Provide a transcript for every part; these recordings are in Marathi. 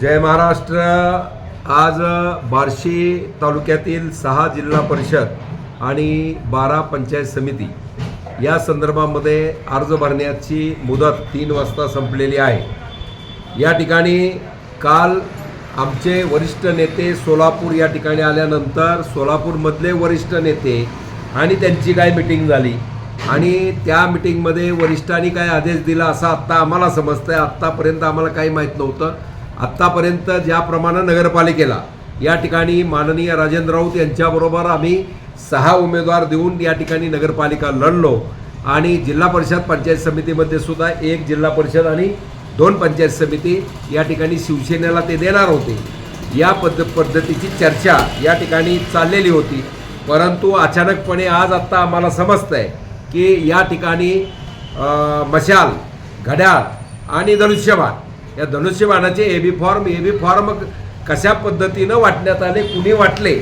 जय महाराष्ट्र. आज बार्शी तालुक्यातील सहा जिल्हा परिषद आणि बारा पंचायत समिती या संदर्भामध्ये अर्ज भरण्याची मुदत तीन वाजता संपलेली आहे. या ठिकाणी काल आमचे वरिष्ठ नेते सोलापूर या ठिकाणी आल्यानंतर सोलापूरमधले वरिष्ठ नेते आणि त्यांची काय मिटिंग झाली आणि त्या मिटिंगमध्ये वरिष्ठांनी काय आदेश दिला असा आत्ता आम्हाला समजतं आहे आत्तापर्यंत आम्हाला काही माहीत नव्हतं. आत्तापर्यंत ज्याप्रमाणे नगरपालिकेला या ठिकाणी माननीय राजेंद्र राऊत यांच्याबरोबर आम्ही सहा उमेदवार देऊन या ठिकाणी नगरपालिका लढलो. आणि जिल्हा परिषद पंचायत समितीमध्ये सुद्धा एक जिल्हा परिषद आणि दोन पंचायत समिती या ठिकाणी शिवसेनेला ते देणार होते. या पद्ध पद्धतीची चर्चा या ठिकाणी चाललेली होती. परंतु अचानकपणे आज आत्ता आम्हाला समजतं आहे की या ठिकाणी मशाल घड्याळ आणि धनुष्यबाण या धनुष्यबाणाचे A B form A B form कशा पद्धतीनं वाटण्यात आले कुणी वाटले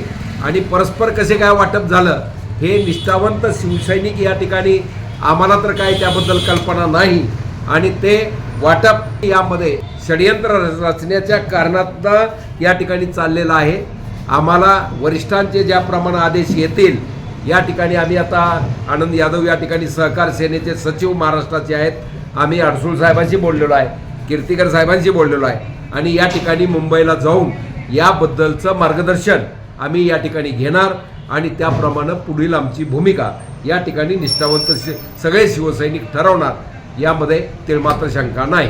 आणि परस्पर कसे काय वाटप झालं हे निष्ठावंत शिवसैनिक या ठिकाणी आम्हाला तर काही त्याबद्दल कल्पना नाही. आणि ते वाटप यामध्ये षडयंत्र रचण्याच्या कारणातनं या ठिकाणी चाललेलं आहे. आम्हाला वरिष्ठांचे ज्या प्रमाण आदेश येतील या ठिकाणी आम्ही आता आनंद यादव या ठिकाणी सहकार सेनेचे सचिव महाराष्ट्राचे आहेत. आम्ही अडसूळ साहेबांशी बोललेलो आहे. कीर्तिकर साहेबांशी बोललेलो आहे. आणि या ठिकाणी मुंबईला जाऊन याबद्दलचं मार्गदर्शन आम्ही या ठिकाणी घेणार आणि त्याप्रमाणे पुढील आमची भूमिका या ठिकाणी निष्ठावंत सगळे शिवसैनिक ठरवणार. यामध्ये तिळमात्र शंका नाही.